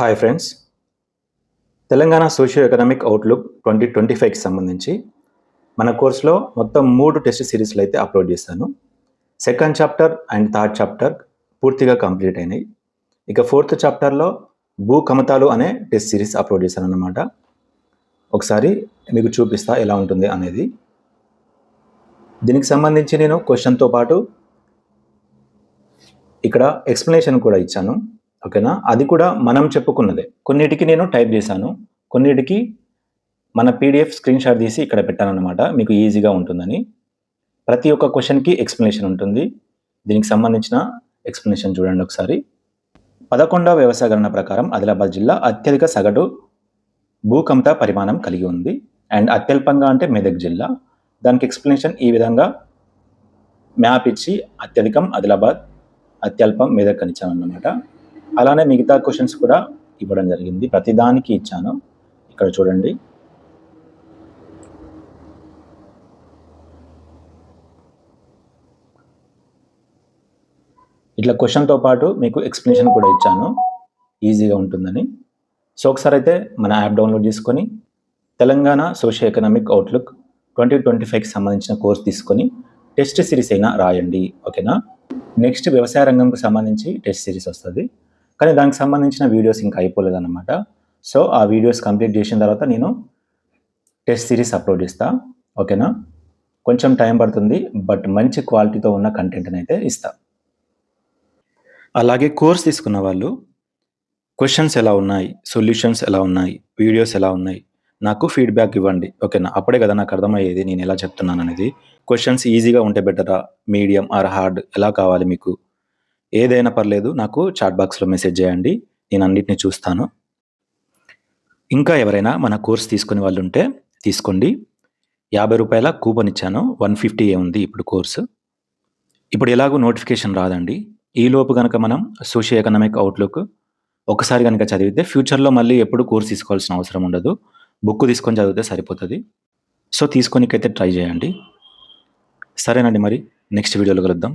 Hi friends Telangana socio economic outlook twenty twenty ఫైవ్కి సంబంధించి మన కోర్సులో మొత్తం మూడు టెస్ట్ సిరీస్లు అయితే అప్లోడ్ చేశాను. Second chapter and third chapter పూర్తిగా కంప్లీట్ అయినాయి. ఇక ఫోర్త్ చాప్టర్లో భూ కమతాలు అనే టెస్ట్ సిరీస్ అప్లోడ్ చేశాను అన్నమాట ఒకసారి మీకు చూపిస్తా ఎలా ఉంటుంది అనేది. దీనికి సంబంధించి నేను క్వశ్చన్తో పాటు ఇక్కడ ఎక్స్ప్లెనేషన్ కూడా ఇచ్చాను. ఓకేనా? అది కూడా మనం చెప్పుకున్నదే. కొన్నిటికి నేను టైప్ చేశాను. కొన్నిటికి మన పీడిఎఫ్ స్క్రీన్ షాట్ తీసి ఇక్కడ పెట్టాను అనమాట మీకు ఈజీగా ఉంటుందని. ప్రతి ఒక్క క్వశ్చన్కి ఎక్స్ప్లెనేషన్ ఉంటుంది. దీనికి సంబంధించిన ఎక్స్ప్లెనేషన్ చూడండి ఒకసారి. పదకొండవ వ్యవసాయ ప్రకారం ఆదిలాబాద్ జిల్లా అత్యధిక సగటు భూకంప పరిమాణం కలిగి ఉంది. అండ్ అత్యల్పంగా అంటే మెదక్ జిల్లా. దానికి ఎక్స్ప్లెనేషన్ ఈ విధంగా మ్యాప్ ఇచ్చి అత్యధికం ఆదిలాబాద్ అత్యల్పం మెదక్ అని అన్నమాట అలానే మిగతా క్వశ్చన్స్ కూడా ఇవ్వడం జరిగింది. ప్రతిదానికి ఇచ్చాను. ఇక్కడ చూడండి. ఇట్లా క్వశ్చన్తో పాటు మీకు ఎక్స్ప్లెనేషన్ కూడా ఇచ్చాను. ఈజీగా ఉంటుందని. సో ఒకసారి అయితే మన యాప్ డౌన్లోడ్ చేసుకొని Telangana socio economic outlook twenty twenty ఫైవ్కి సంబంధించిన కోర్స్ తీసుకొని టెస్ట్ సిరీస్ అయినా రాయండి. ఓకేనా? నెక్స్ట్ వ్యవసాయ రంగంకి సంబంధించి టెస్ట్ సిరీస్ వస్తుంది. కానీ దానికి సంబంధించిన వీడియోస్ ఇంకా అయిపోలేదన్నమాట. సో ఆ వీడియోస్ కంప్లీట్ చేసిన తర్వాత నేను టెస్ట్ సిరీస్ అప్లోడ్ చేస్తా. ఓకేనా కొంచెం టైం పడుతుంది బట్ మంచి క్వాలిటీతో ఉన్న కంటెంట్ని అయితే ఇస్తా. అలాగే కోర్స్ తీసుకున్న వాళ్ళు క్వశ్చన్స్ ఎలా ఉన్నాయి సొల్యూషన్స్ ఎలా ఉన్నాయి వీడియోస్ ఎలా ఉన్నాయి నాకు ఫీడ్బ్యాక్ ఇవ్వండి. ఓకేనా అప్పుడే కదా నాకు అర్థమయ్యేది నేను ఎలా చెప్తున్నాను అనేది క్వశ్చన్స్ ఈజీగా ఉంటే బెటరా మీడియం ఆర్ హార్డ్ ఎలా కావాలి మీకు? ఏదైనా పర్లేదు నాకు చాట్ బాక్స్లో మెసేజ్ చేయండి నేను అన్నిటిని చూస్తాను. ఇంకా ఎవరైనా మన కోర్స్ తీసుకునే వాళ్ళు ఉంటే తీసుకోండి. యాభై రూపాయల కూపన్ ఇచ్చాను వన్ ఫిఫ్టీ ఏ ఉంది ఇప్పుడు కోర్సు. ఇప్పుడు ఎలాగో నోటిఫికేషన్ రాదండి. ఈలోపు కనుక మనం సోషియో ఎకనామిక్ అవుట్లుక్ ఒకసారి కనుక చదివితే ఫ్యూచర్లో మళ్ళీ ఎప్పుడు కోర్స్ తీసుకోవాల్సిన అవసరం ఉండదు. బుక్ తీసుకొని చదివితే సరిపోతుంది. సో తీసుకోనికైతే ట్రై చేయండి. సరేనండి మరి నెక్స్ట్ వీడియోలో కలుద్దాం.